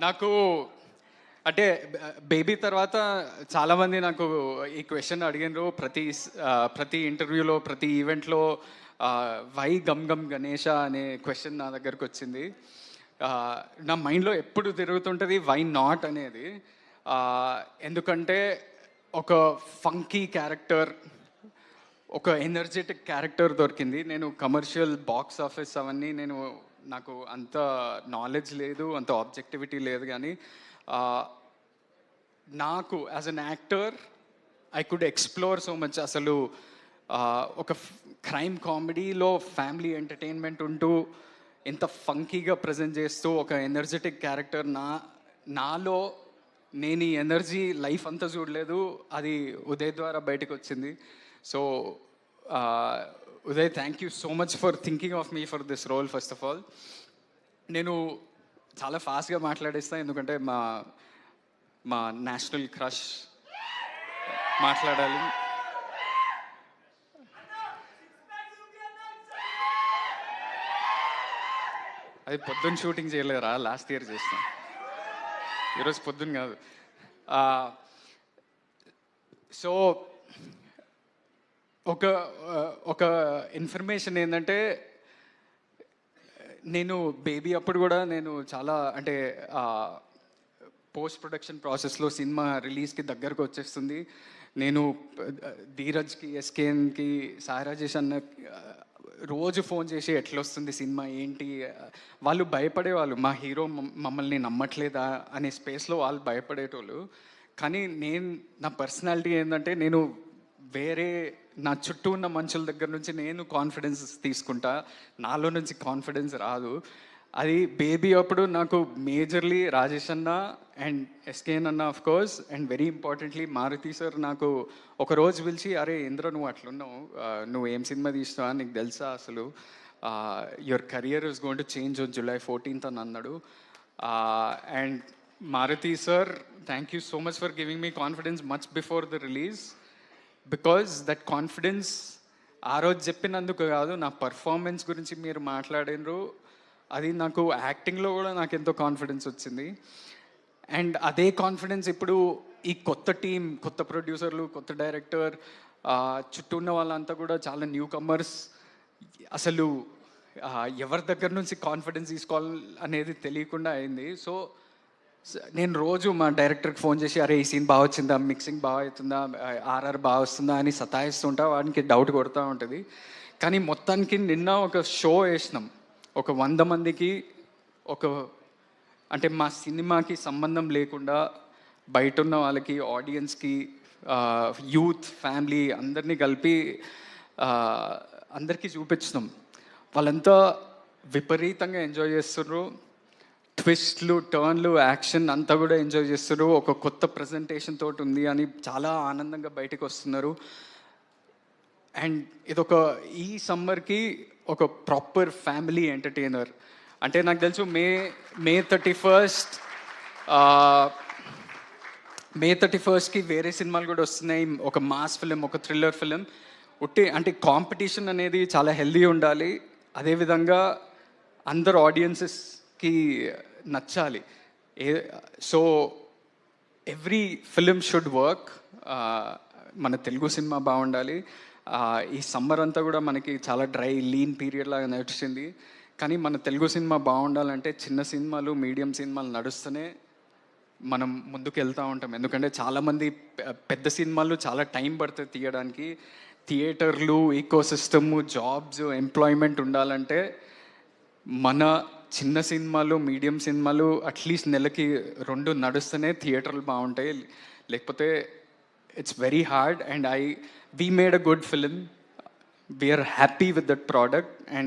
నాకు అంటే బేబీ తర్వాత చాలామంది నాకు ఈ క్వశ్చన్ అడిగినారు. ప్రతి ప్రతి ఇంటర్వ్యూలో ప్రతి ఈవెంట్లో వై గమ్ గమ్ గణేష అనే క్వశ్చన్ నా దగ్గరకు వచ్చింది. నా మైండ్లో ఎప్పుడు తిరుగుతుంటుంది వై నాట్ అనేది. ఎందుకంటే ఒక ఫంకీ క్యారెక్టర్ ఒక ఎనర్జెటిక్ క్యారెక్టర్ దొరికింది. నేను కమర్షియల్ బాక్స్ ఆఫీస్ అవన్నీ నేను నాకు అంత నాలెడ్జ్ లేదు అంత ఆబ్జెక్టివిటీ లేదు కానీ నాకు as an actor I could explore so much అసలు ఒక క్రైమ్ కామెడీలో ఫ్యామిలీ ఎంటర్టైన్మెంట్ ఉంటూ ఎంత ఫంకీగా ప్రజెంట్ చేస్తూ ఒక ఎనర్జెటిక్ క్యారెక్టర్ నా నాలో నేను ఈ ఎనర్జీ లైఫ్ అంతా చూడలేదు. అది ఉదయ్ ద్వారా బయటకు వచ్చింది so Uday thank you so much for thinking of me for this role first of all నేను చాలా ఫాస్ట్గా మాట్లాడేస్తాను ఎందుకంటే మా మా నేషనల్ క్రష్ మాట్లాడాలి. అది పొద్దున్న షూటింగ్ చేయలేరా లాస్ట్ ఇయర్ చేస్తాం ఈరోజు పొద్దున్న కాదు. సో ఒక ఒక ఇన్ఫర్మేషన్ ఏంటంటే నేను బేబీ అప్పుడు కూడా నేను చాలా అంటే పోస్ట్ ప్రొడక్షన్ ప్రాసెస్లో సినిమా రిలీజ్కి దగ్గరకు వచ్చేస్తుంది. నేను ధీరజ్కి ఎస్కేఎన్కి సారాజేష్ అన్న రోజు ఫోన్ చేసి ఎట్లొస్తుంది సినిమా ఏంటి వాళ్ళు భయపడేవాళ్ళు. మా హీరో మమ్మల్ని నమ్మట్లేదా అనే స్పేస్లో వాళ్ళు భయపడేటోళ్ళు. కానీ నేను నా పర్సనాలిటీ ఏంటంటే నేను వేరే నా చుట్టూ ఉన్న మనుషుల దగ్గర నుంచి నేను కాన్ఫిడెన్స్ తీసుకుంటా. నాలో నుంచి కాన్ఫిడెన్స్ రాదు. అది బేబీ అప్పుడు నాకు మేజర్లీ రాజేష్ అన్న అండ్ ఎస్కేఎన్ అన్న of course and very importantly Maruti sir నాకు ఒక రోజు పిలిచి అరే ఇంద్ర నువ్వు అట్లున్నావు. నువ్వు ఏం సినిమా తీస్తావా నీకు తెలుసా అసలు? Your career is going to change on July fourteenth అని అన్నాడు. And Maruti sir thank you so much for giving me confidence much before the release because that confidence ఆ రోజు చెప్పినందుకు కాదు నా పర్ఫార్మెన్స్ గురించి మీరు మాట్లాడినరు. అది నాకు యాక్టింగ్లో కూడా నాకు ఎంతో కాన్ఫిడెన్స్ వచ్చింది. అండ్ అదే కాన్ఫిడెన్స్ ఇప్పుడు ఈ కొత్త టీం కొత్త ప్రొడ్యూసర్లు కొత్త డైరెక్టర్ చుట్టూ ఉన్న వాళ్ళంతా కూడా చాలా న్యూ కమర్స్ అసలు ఎవరి దగ్గర నుంచి కాన్ఫిడెన్స్ తీసుకోవాలి అనేది తెలియకుండా అయింది. సో నేను రోజు మా డైరెక్టర్కి ఫోన్ చేసి అరే ఈ సీన్ బాగా వచ్చిందా? మిక్సింగ్ బాగా అవుతుందా? ఆర్ఆర్ బాగా వస్తుందా? అని సతాయిస్తుంటా వాడికి డౌట్ కొడుతూ ఉంటుంది. కానీ మొత్తానికి నిన్న ఒక షో వేసినాం. ఒక వంద మందికి ఒక అంటే మా సినిమాకి సంబంధం లేకుండా బయట ఉన్న వాళ్ళకి ఆడియన్స్కి యూత్ ఫ్యామిలీ అందరినీ కలిపి అందరికీ చూపించినాం. వాళ్ళంతా విపరీతంగా ఎంజాయ్ చేస్తున్నారు ట్విస్ట్లు టర్న్లు యాక్షన్ అంతా కూడా ఎంజాయ్ చేస్తారు. ఒక కొత్త ప్రజెంటేషన్ తోటి ఉంది అని చాలా ఆనందంగా బయటకు వస్తున్నారు. అండ్ ఇదొక ఈ సమ్మర్కి ఒక ప్రాపర్ ఫ్యామిలీ ఎంటర్టైనర్. అంటే నాకు తెలుసు May May thirty first May thirty ఫస్ట్కి వేరే సినిమాలు కూడా వస్తున్నాయి. ఒక మాస్ ఫిలిం ఒక థ్రిల్లర్ ఫిలిం. ఉట్టి అంటే కాంపిటీషన్ అనేది చాలా హెల్దీ ఉండాలి. అదేవిధంగా అందరు ఆడియన్సెస్ కి నచ్చాలి. ఏ so every film should work మన తెలుగు సినిమా బాగుండాలి. ఈ సమ్మర్ అంతా కూడా మనకి చాలా డ్రై లీన్ పీరియడ్ లాగా నడిచింది. కానీ మన తెలుగు సినిమా బాగుండాలంటే చిన్న సినిమాలు మీడియం సినిమాలు నడుస్తూనే మనం ముందుకు వెళ్తూ ఉంటాం. ఎందుకంటే చాలామంది పెద్ద సినిమాలు చాలా టైం పడుతుంది తీయడానికి. థియేటర్లు ఈకో సిస్టమ్ జాబ్స్ ఎంప్లాయ్మెంట్ ఉండాలంటే మన చిన్న సినిమాలు మీడియం సినిమాలు అట్లీస్ట్ నెలకి రెండు నడుస్తూనే థియేటర్లు బాగుంటాయి. లేకపోతే it's very hard and I we made a good film we're happy with that product and